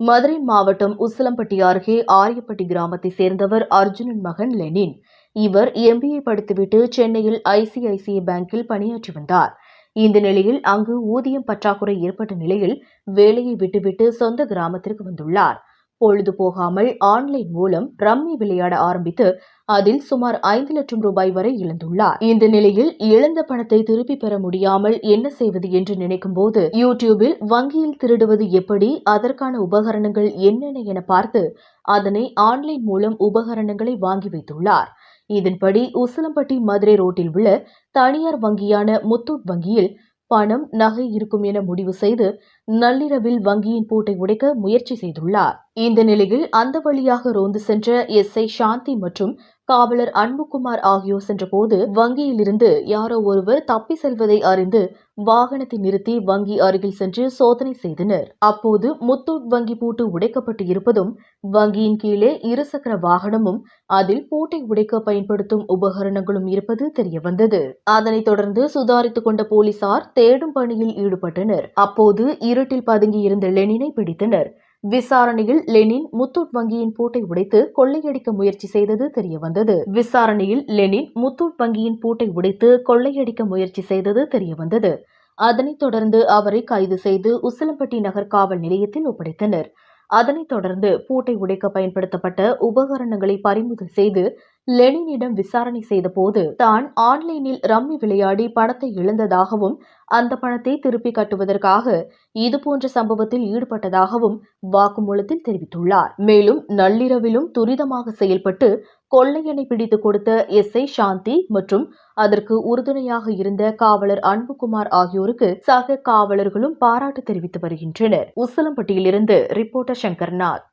மதுரை மாவட்டம் உசிலம்பட்டி அருகே ஆரியப்பட்டி கிராமத்தை சேர்ந்தவர் அர்ஜுனன் மகன் லெனின். இவர் எம்பிஏ படித்துவிட்டு சென்னையில் ஐசிஐசிஐ பேங்கில் பணியாற்றி வந்தார். இந்த நிலையில் அங்கு ஊதியம் பற்றாக்குறை ஏற்பட்ட நிலையில் வேலையை விட்டுவிட்டு சொந்த கிராமத்திற்கு வந்துள்ளார். பொழுது போகாமல் ஆன்லைன் மூலம் ரம்மி விளையாட ஆரம்பித்து அதில் சுமார் ஐந்து லட்சம் ரூபாய் வரை இழந்துள்ளார். இந்த நிலையில் இழந்த பணத்தை திருப்பி பெற முடியாமல் என்ன செய்வது என்று நினைக்கும் போது யூடியூபில் வங்கியில் திருடுவது எப்படி அதற்கான உபகரணங்கள் என்னென்ன என பார்த்து அதனை ஆன்லைன் மூலம் உபகரணங்களை வாங்கி வைத்துள்ளார். இதன்படி உசிலம்பட்டி மதுரை ரோட்டில் உள்ள தனியார் வங்கியான முத்தூட் வங்கியில் பணம் நகை இருக்கும் என முடிவு செய்து நள்ளிரவில் வங்கியின் பூட்டை உடைக்க முயற்சி செய்துள்ளார். இந்த நிலையில் அந்த வழியாக ரோந்து சென்ற எஸ்ஐ சாந்தி மற்றும் காவலர் அன்புகுமார் ஆகியோர் சென்றபோது வங்கியிலிருந்து யாரோ ஒருவர் தப்பி செல்வதை அறிந்து வாகனத்தை நிறுத்தி வங்கி அருகில் சென்று சோதனை செய்தனர். அப்போது முத்தூட் வங்கி பூட்டு உடைக்கப்பட்டு இருப்பதும் வங்கியின் கீழே இருசக்கர வாகனமும் அதில் பூட்டை உடைக்க பயன்படுத்தும் உபகரணங்களும் இருப்பது தெரியவந்தது. அதனைத் தொடர்ந்து சுதாரித்துக் கொண்ட போலீசார் தேடும் பணியில் ஈடுபட்டனர். அப்போது இருட்டில் பதுங்கியிருந்த லெனினை பிடித்தனர். விசாரணையில் லெனின் முத்தூட் வங்கியின் பூட்டை உடைத்து கொள்ளையடிக்க முயற்சி செய்தது தெரியவந்தது. விசாரணையில் லெனின் முத்தூட் வங்கியின் பூட்டை உடைத்து கொள்ளையடிக்க முயற்சி செய்தது தெரியவந்தது. அதனைத் தொடர்ந்து அவரை கைது செய்து உசிலம்பட்டி நகர் காவல் நிலையத்தில் ஒப்படைத்தனர். அதனைத் தொடர்ந்து பூட்டை உடைக்க பயன்படுத்தப்பட்ட உபகரணங்களை பறிமுதல் செய்து லெனினிடம் விசாரணை செய்தபோது தான் ஆன்லைனில் ரம்மி விளையாடி பணத்தை இழந்ததாகவும் அந்த பணத்தை திருப்பி கட்டுவதற்காக இதுபோன்ற சம்பவத்தில் ஈடுபட்டதாகவும் வாக்குமூலத்தில் தெரிவித்துள்ளார். மேலும் நள்ளிரவிலும் துரிதமாக செயல்பட்டு கொள்ளையனை பிடித்து கொடுத்த எஸ்ஐ சாந்தி மற்றும் அதற்கு உறுதுணையாக இருந்த காவலர் அன்புகுமார் ஆகியோருக்கு சக காவலர்களும் பாராட்டு தெரிவித்து வருகின்றனர். உசிலம்பட்டியிலிருந்து ரிப்போர்ட்டர் சங்கர்நாத்.